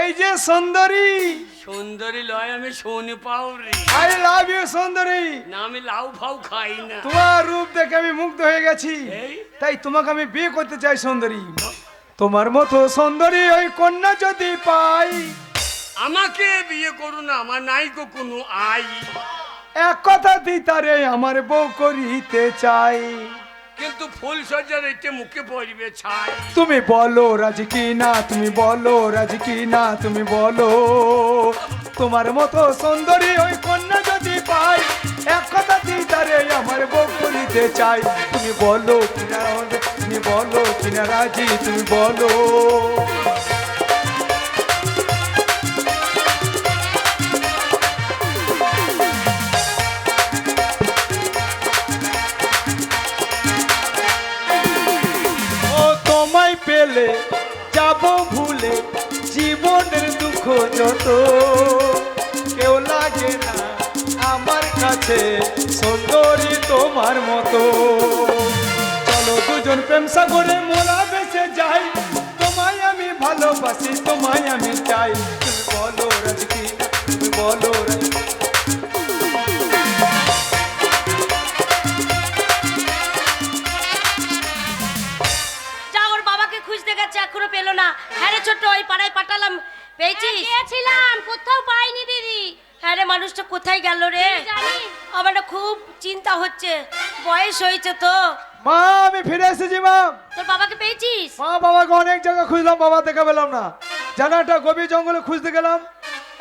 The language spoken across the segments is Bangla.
এই যে সুন্দরী। সুন্দরী লয় আমি সোনি পাউরি। আই লাভ ইউ সুন্দরী। না আমি লাউ ফাউ খাই না। তোমার রূপ দেখে আমি মুগ্ধ হয়ে গেছি? তাই তোমাকে আমি বিয়ে করতে চাই সুন্দরী। তোমার মতো সুন্দরী ওই কন্যা যদি পাই। আমাকে বিয়ে করুন আমার নাই গো কোনো আই। এক কথা দিই তারে আমার বউ করিতে চাই। কিন্তু ফুল সজ্জার এতে মুখে পড়বে ছাই। তুমি বলো রাজি কি না তুমি বলো রাজি কি না তুমি বলো। তোমার মতো সুন্দরী ওই কন্যা যদি পাই, এক কথা তারে আমার বকুলিতে চাই। তুমি বলো কিনা, তুমি বলো কিনা রাজি, তুমি বলো। যত কেউ লাগে না আমার কাছে, সুন্দরী তোমার মতো। চলো দুজন প্রেম সাগরে মোলা বেঁচে যাই। তোমায় আমি ভালোবাসি, তোমায় আমি চাই। এসেছি মা তোর বাবাকে পেয়েছিস? মা বাবাকে অনেক জায়গা খুঁজলাম বাবা দেখা পেলাম না। জানো একটা গভীর জঙ্গলে খুঁজতে গেলাম।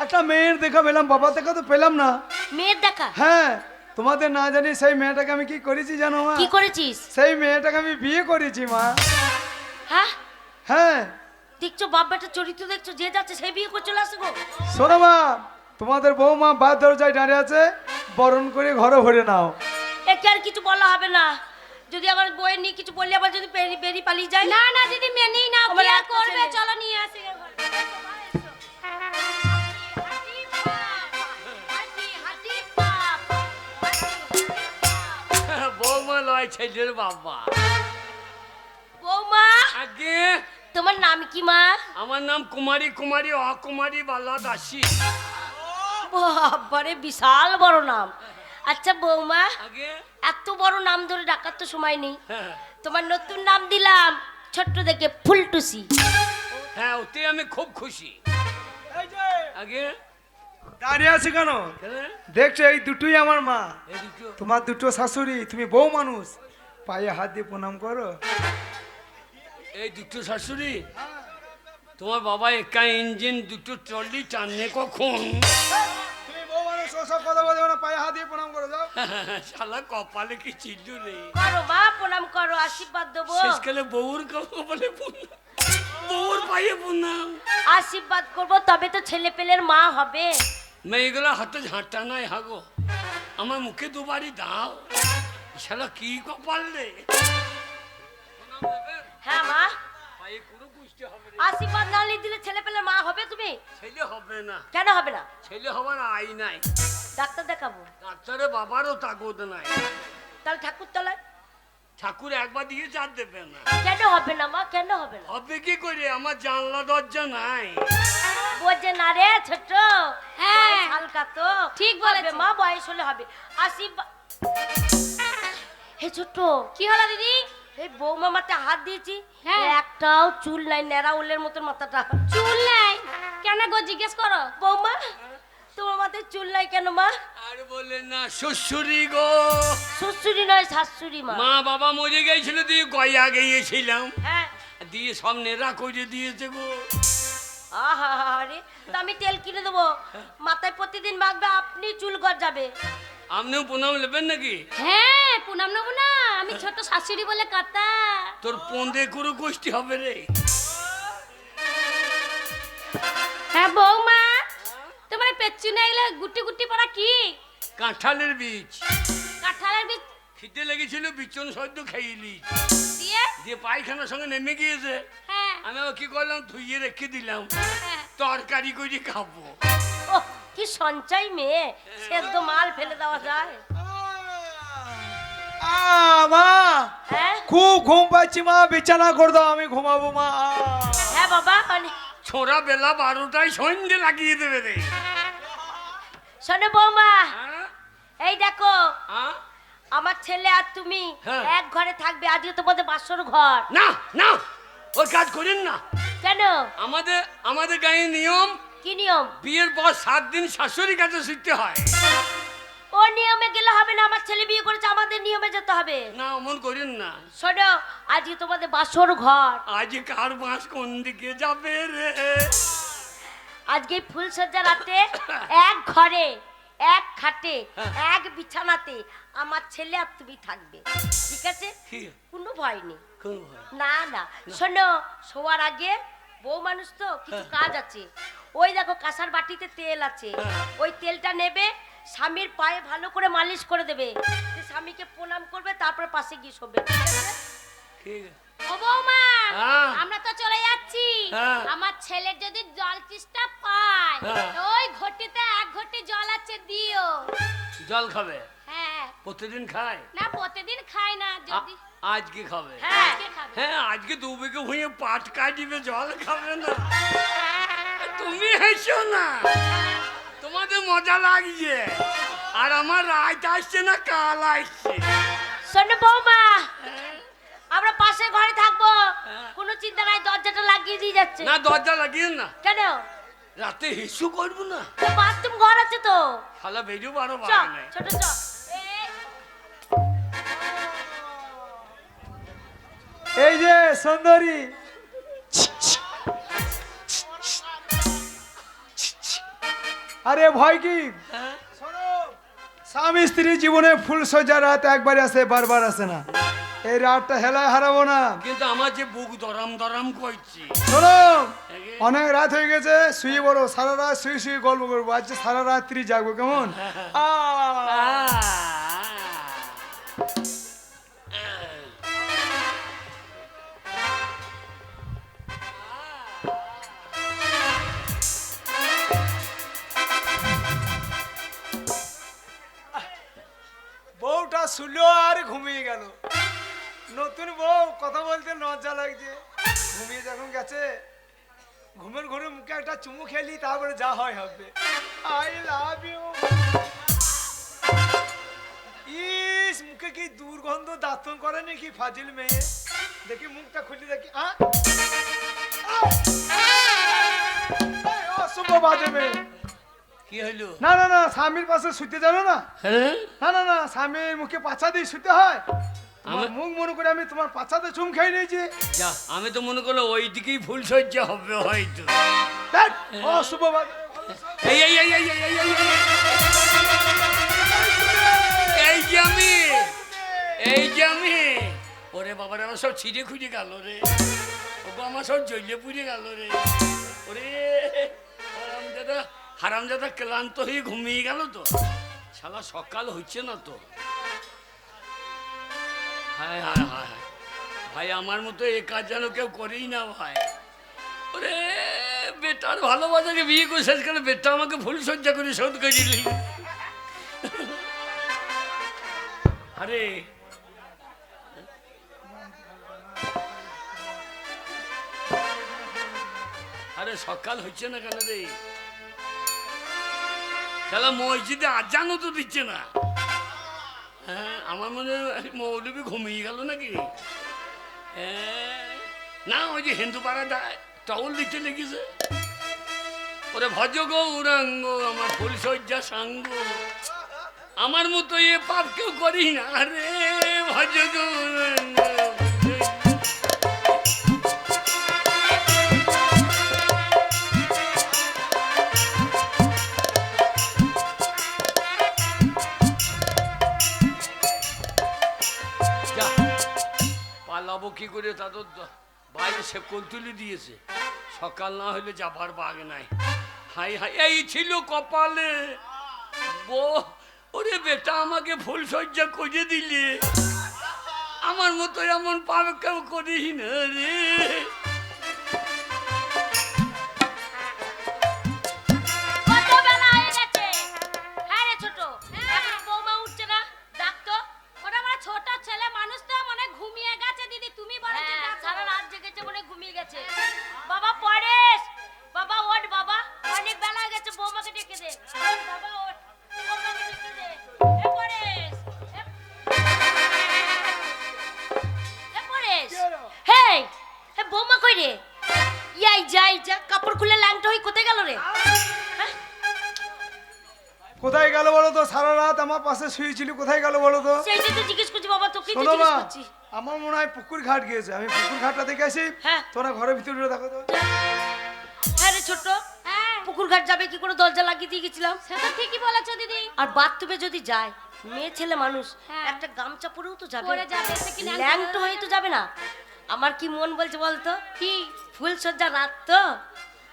একটা মেয়ের দেখা পেলাম বাবা দেখা তো পেলাম না। মেয়ের দেখা? হ্যাঁ তোমাদের না জানি সেই মেয়েটাকে আমি কি করেছি জানো মা? কি করেছিস? সেই মেয়েটাকে আমি বিয়ে করেছি মা। হ্যাঁ? হ্যাঁ। দেখছ বাপ বেটা চরিত্র দেখছ যে যাচ্ছে সেই বিয়ে করে চলে আসে গো শোনো মা তোমাদের বৌমা বাদ দরজায় দাঁড়িয়ে আছে বরণ করে ঘরে ভরে নাও। একে আর কিছু বলা হবে না। যদি আমার বইয়ের নিয়ে কিছু বললে আবার যদি বেরি বেরি পালিয়ে যায়? না না দিদি মেনেই না। আর করবে চলো নিয়ে আসি বৌমা ছেলের বাবা। বৌমা আগে। তোমার নাম কি মা? আমার নাম কুমারী কুমারী অকুমারী বালা দাসী বাবারে বিশাল বড় নাম। আচ্ছা বৌমা আগে? এত বড় নাম ধরে ডাকার তো সময় নেই। হ্যাঁ, তোমার নতুন নাম দিলাম ছোট্ট দেখে ফুলটুসি। হ্যাঁ ওতে আমি খুব খুশি। আগে? দাঁড়িয়ে আছে কেন? দেখছ এই দুটোই আমার মা। এই দুটো? তোমার দুটো শাশুড়ি তুমি বউ মানুষ। পায়ে হাত দিয়ে প্রণাম করো। এই দুটো শাশুড়ি? তোমার বাবা একা ইঞ্জিন দুটো ট্রলি টানে কখন? তুমি বউ মানুষ ওসব কথা বলবে না পায়ে হাত দিয়ে প্রণাম করো যাও শালা কপালে কি ছিল রে করো মা প্রণাম করো আশীর্বাদ দেবো। শেষকালে বউর কপালে প্রণাম। বউর পায়ে প্রণাম। আশীর্বাদ করব তবে তো ছেলে পেলের মা হবে। মেয়েগুলো হাতে ঝাঁটা নাই হাগো। আমার মুখে দুবারই দাও। শালা কি কপাল রে। হ্যাঁ মা। পায়ে। আশীর্বাদ না নিয়ে দিলে ছেলে পেলের মা হবে তুমি? ছেলে হবে না। কেন হবে না? ছেলে হবার আই নাই। ডাক্তার দেখাবো। ডাক্তারে বাবারও তাগদ নাই। তাহলে ঠাকুর তলায়? ঠাকুর একবার দিয়ে চার দেবে না। কেন হবে না মা? কেন হবে না? হবে কি করে? আমার জানলা দরজা নাই। বোঝে না রে ছোট হ্যাঁ। হালকা তো। ঠিক হবে বলেছে। মা বয়স হলে হবে। আশীর্বাদ হে ছোট কি হলো দিদি? এই বৌমা মাথায় হাত দিয়েছি হ্যাঁ। একটাও চুল নাই ন্যাড়া উলের মতন মাথাটা। চুল নাই? কেন গো জিজ্ঞেস করো? বৌমা তোমার মাথায় চুল নাই কেন মা? আর বলে না শ্বশুরি গো। শ্বশুরি নয় শাশুড়ি মা। মা বাবা মরে গেছিল দিয়ে গয়া গিয়েছিলাম। হ্যাঁ। দিয়ে সব নেড়া করে দিয়েছে গো। আহা আরে তা আমি তেল কিনে দেবো। মাথায় প্রতিদিন মাখবে আপনি চুল গজাবে। আপনিও প্রণাম নেবেন নাকি? হ্যাঁ পুনাম নেব না আমি ছোট শাশুড়ি বলে কথা। তোর পন্দে করে গোষ্ঠী হবে রে। হ্যাঁ বৌমা তোমার পেছনে এগুলো গুটি গুটি পড়া কি? কাঁঠালের বীজ। কাঁঠালের বীজ? খিদে লেগেছিল বিচন সদ্য খাইলি। দিয়ে? দিয়ে পায়খানার সঙ্গে নেমে গিয়েছে। হ্যাঁ। আমি আবার কি করলাম? ধুইয়ে রেখে দিলাম। হ্যাঁ। তরকারি করে খাব। ও কি সঞ্চয় মেয়ে? সেদ্ধ মাল ফেলে দেওয়া যায়। মা হ্যাঁ? খুব ঘুম পাচ্ছি মা বিছানা করে দাও আমি ঘুমাবো মা। হ্যাঁ বাবা মানে ছোড়া বেলা বারোটায় সন্ধে লাগিয়ে দেবে রে। শোনো বৌমা হ্যাঁ? এই দেখো হ্যাঁ? আমার ছেলে আর তুমি। এক ঘরে থাকবে আজকে তোমাদের বাসর ঘর। না না ওই কাজ করেন না। কেন? আমাদের আমাদের গায়ে নিয়ম কি নিয়ম? বিয়ের পর সাত দিন শাশুড়ি কাছে শিখতে হয়। ও নিয়মে গেলে হবে না আমার ছেলে বিয়ে করেছে আমাদের নিয়মে যেতে হবে। না অমন করেন না। শোনো আজকে তোমাদের বাসর ঘর। আজ কার মাস কোন দিকে যাবে রে? আজকে এই ফুলসজ্জা রাতে এক ঘরে এক খাটে এক বিছানাতে আমার ছেলে আর তুমি থাকবে। ঠিক আছে? কোনো ভয় নেই। না না। শোনো শোয়ার আগে বউ মানুষ তো কিছু কাজ আছে। ওই দেখো কাঁসার বাটিতে তেল আছে ওই তেলটা নেবে স্বামীর পায়ে ভালো করে মালিশ করে দেবে স্বামীকে প্রণাম করবে তারপর পাশে গিয়ে শোবে ঠিক আছে? ঠিক আছে। বৌমা হ্যাঁ। আমরা তো চলে যাচ্ছি হ্যাঁ। আমার ছেলের যদি জল তৃষ্ণা পায় হ্যাঁ। ওই ঘটিতে এক ঘটি জল আছে দিও জল খাবে হ্যাঁ প্রতিদিন খায় না প্রতিদিন খাই না যদি আজকে খাবে হ্যাঁ আজকে খাবে। হ্যাঁ পাট কাটিবে জল খাবে না তুমি হেসো না। তোমাদের মজা লাগছে। আর আমার রাত আসছে না কাল আসছে। শোনো বৌমা আমরা পাশে ঘরে থাকব। কোনো চিন্তা নাই দরজাটা লাগিয়ে দিয়ে যাচ্ছে। না দরজা লাগিয়ে না। কেন? রাতে হিসু করব না। বাথরুম ঘর আছে তো। শালা বেজু বারো বারো নেই ছোট চ এই, এই যে সুন্দরী আরে ভয় কি? শোনো, স্বামী স্ত্রী জীবনে ফুল সজ্জা রাত একবার আসে বারবার আসে না। এই রাতটা হেলায় হারাবো না। কিন্তু আমার যে বুক দরাম দরাম করছে। শোনো অনেক রাত হয়ে গেছে শুয়ে বড় সারা রাত শুয়ে শুয়ে গল্প করব। আজকে সারা রাত্রি জাগবো কেমন? আ। নতুন বউ কথা বলতে লজ্জা লাগছে। ঘুমিয়ে যখন গেছে ঘুমের ঘরে মুখে একটা চুমু খেলি তারপরে যা হয় হবে। আই লাভ ইউ ইস মুখে কি দুর্গন্ধ দাঁতন করে নাকি ফাজিল মেয়ে? দেখি মুখটা খুলি দেখি আ? আ! বাজে মেয়ে। কি হইল? না না না স্বামীর পাশে শুতে জানো না। হ্যাঁ? না না না স্বামীর মুখে পাছা দিয়ে শুতে হয়। আমার মুখ মনে করে আমি তোমার পাছাতে চুম খাই নিয়েছি যা। আমি তো মনে করল ওই দিকেই ফুল সজ্জা হবে হয়তো। অশুভ এই এই যে আমি এই যে আমি। ওরে বাবার আমার সব ছিঁড়ে খুঁজে গেল রে। ওগো আমার সব জ্বলে পুড়ে গেল রে। ওরে হারাম দাদা ক্লান্ত হয়ে ঘুমিয়ে গেল তো। সারা সকাল হচ্ছে না তো। হায় হায় হায়। ভাই, আমার মতো এ কাজ যেন কেউ করেই না, ভাই। ওরে, বেটার ভালোবাসাকে বিয়ে করে শেষকালে বেটা আমাকে ভুল সজ্জা করে শোধ করে আরে। আরে, সকাল হচ্ছে না কেন রে? খেলা মসজিদে আজানও তো দিচ্ছে না। হ্যাঁ আমার মনে হয় মৌলবি ঘুমিয়ে গেল নাকি? হ্যাঁ, না ওই যে হিন্দু পাড়াটা টাউল দিতে লেগেছে। ওরে ভজ গৌরাঙ্গ আমার ফুল সজ্জা সাঙ্গ। আমার মতো এ পাপ কেউ করি না রে ভজ গৌরাঙ্গ। কি করে তাদের বাইরে সে তুলে দিয়েছে। সকাল না হলে যাবার বাগ নাই। হাই হাই, এই ছিল কপালে। বো ওরে বেটা, আমাকে ফুল সজ্জা করে দিলে। আমার মতো এমন পাবে কেউ করিস না রে। কই রে? ইয়াই যাই যা কাপড় খুলে ল্যাংটা হই কোথায় গেল রে? হ্যাঁ? কোথায় গেল বলো তো? সারা রাত আমার পাশে শুয়েছিল কোথায় গেল বলো তো? সেই তো জিজ্ঞেস করছি বাবা তোকে জিজ্ঞেস করছি। আমার মনে হয় পুকুর ঘাট গিয়েছে। আমি পুকুর ঘাটটা দেখে আসি। হ্যাঁ। তোরা ঘরের ভিতরে দেখো তো। হ্যাঁ রে ছোট হ্যাঁ। পুকুর ঘাট যাবে কি করে? দরজা লাগিয়ে দিয়ে গেছিলাম। সেটা ঠিকই বলেছ দিদি। আর বাথরুমে যদি যায় মেয়ে ছেলে মানুষ একটা গামছা পরেও তো যাবে। ল্যাংটো হয়ে তো যাবে না। আমার কি মন বলছে বলতো? কি? ফুল সজ্জা রাত তো?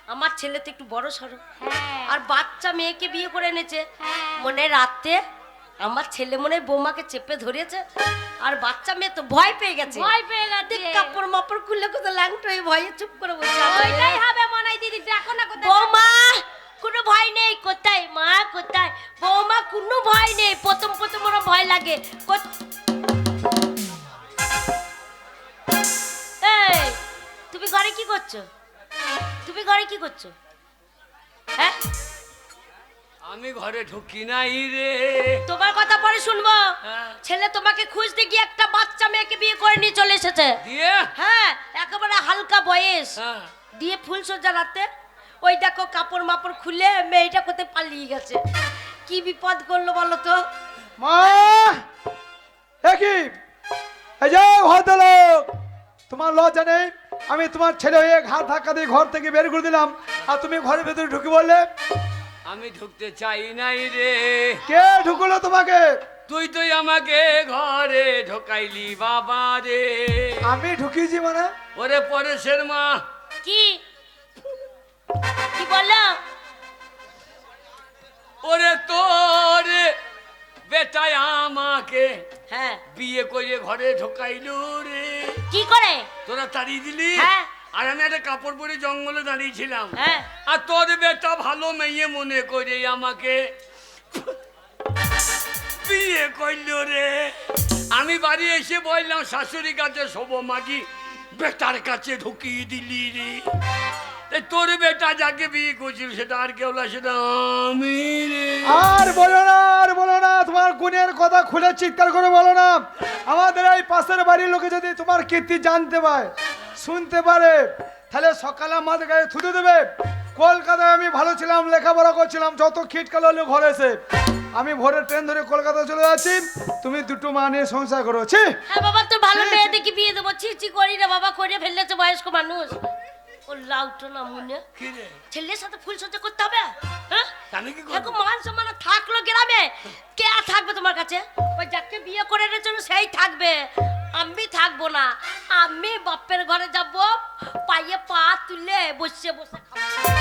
আমার ছেলে তো একটু বড় সড়ো। হ্যাঁ। আর বাচ্চা মেয়েকে বিয়ে করে এনেছে। হ্যাঁ। মনে রাতে আমার ছেলে মনে বৌমাকে চেপে ধরেছে। আর বাচ্চা মেয়ে তো ভয় পেয়ে গেছে। ভয় পেয়ে গেছে। কাপড় মাপড় খুললে কোথাও ল্যাংটো হয়ে ভয়ে চুপ করে বসে। ওইটাই হবে মনে হয় দিদি দেখো না কোথায় বৌমা কোনো ভয় নেই। কোথায়? মা কোথায়? বৌমা কোনো ভয় নেই। প্রথম প্রথম ওরা ভয় লাগে। তুমি ঘরে কি করছ? তুমি ঘরে কি করছ? হ্যাঁ? আমি ঘরে ঢুকি নাই রে। তোমার কথা পরে শুনব। হ্যাঁ। ছেলে তোমাকে খুঁজতে গিয়ে একটা বাচ্চা মেয়েকে বিয়ে করে নিয়ে চলে এসেছে। দিয়ে? হ্যাঁ একেবারে হালকা বয়স। হ্যাঁ। দিয়ে ফুল সজ্জা রাতে ওই দেখো কাপড় মাপড় খুলে মেয়েটা কোথায় পালিয়ে গেছে। কি বিপদ করল বলো তো? মা! একই এই যে ভদ্রলোক তোমার লজ্জা নেই? আমি তোমার ছেলে হয়ে ঘাট ধাক্কা দিয়ে ঘর থেকে বের করে দিলাম। আর তুমি ঘরের ভেতরে ঢুকে বললে আমি ঢুকতে চাই নাই রে। কে ঢুকলো তোমাকে? তুই তুই আমাকে ঘরে ঢোকাইলি বাবা রে। আমি ঢুকিয়েছি মানে? ওরে পরেশের মা। কি? কি বলল? ওরে তোর বেটায় আমাকে হ্যাঁ। বিয়ে করে ঘরে ঢোকাইলো রে। কি করে? তোরা তাড়িয়ে দিলি? হ্যাঁ। আর আমি একটা কাপড় পরে জঙ্গলে দাঁড়িয়েছিলাম। হ্যাঁ। আর তোর বেটা ভালো মেয়ে মনে করে আমাকে বিয়ে করল রে। আমি বাড়ি এসে বললাম শাশুড়ি কাছে শোভ মাগি বেটার কাছে ঢুকিয়ে দিলি রে। তোর বেটা যাকে বিয়ে করছিল সেটা আর কেউ না সেটা আমি রে। আর বলো আর বলো না। গুণের কথা খুলে চিৎকার করে বলো না। আমাদের এই পাশের বাড়ির লোকে যদি তোমার কীর্তি জানতে পায় শুনতে পারে তাহলে সকালে আমাদের গায়ে থুতে দেবে। কলকাতায় আমি ভালো ছিলাম লেখাপড়া করছিলাম যত খিটকাল হলো ঘরে এসে। আমি ভোরের ট্রেন ধরে কলকাতা চলে যাচ্ছি। তুমি দুটো মা নিয়ে সংসার করো ছি। হ্যাঁ বাবা তো ভালো মেয়ে দেখি বিয়ে দেবো ছি ছি করি না বাবা করে ফেললেছে বয়স্ক মানুষ। ও লাউটো না মুনে ছেলের সাথে ফুল সজ্জা করতে হবে? হ্যাঁ? মান সম্মান থাকল গ্রামে। কে থাকবে তোমার কাছে? ওই যাকে বিয়ে করে এনেছিল সেই থাকবে। আমি থাকব না। আমি বাপের ঘরে যাব পায়ে পা তুলে বসে বসে খাব।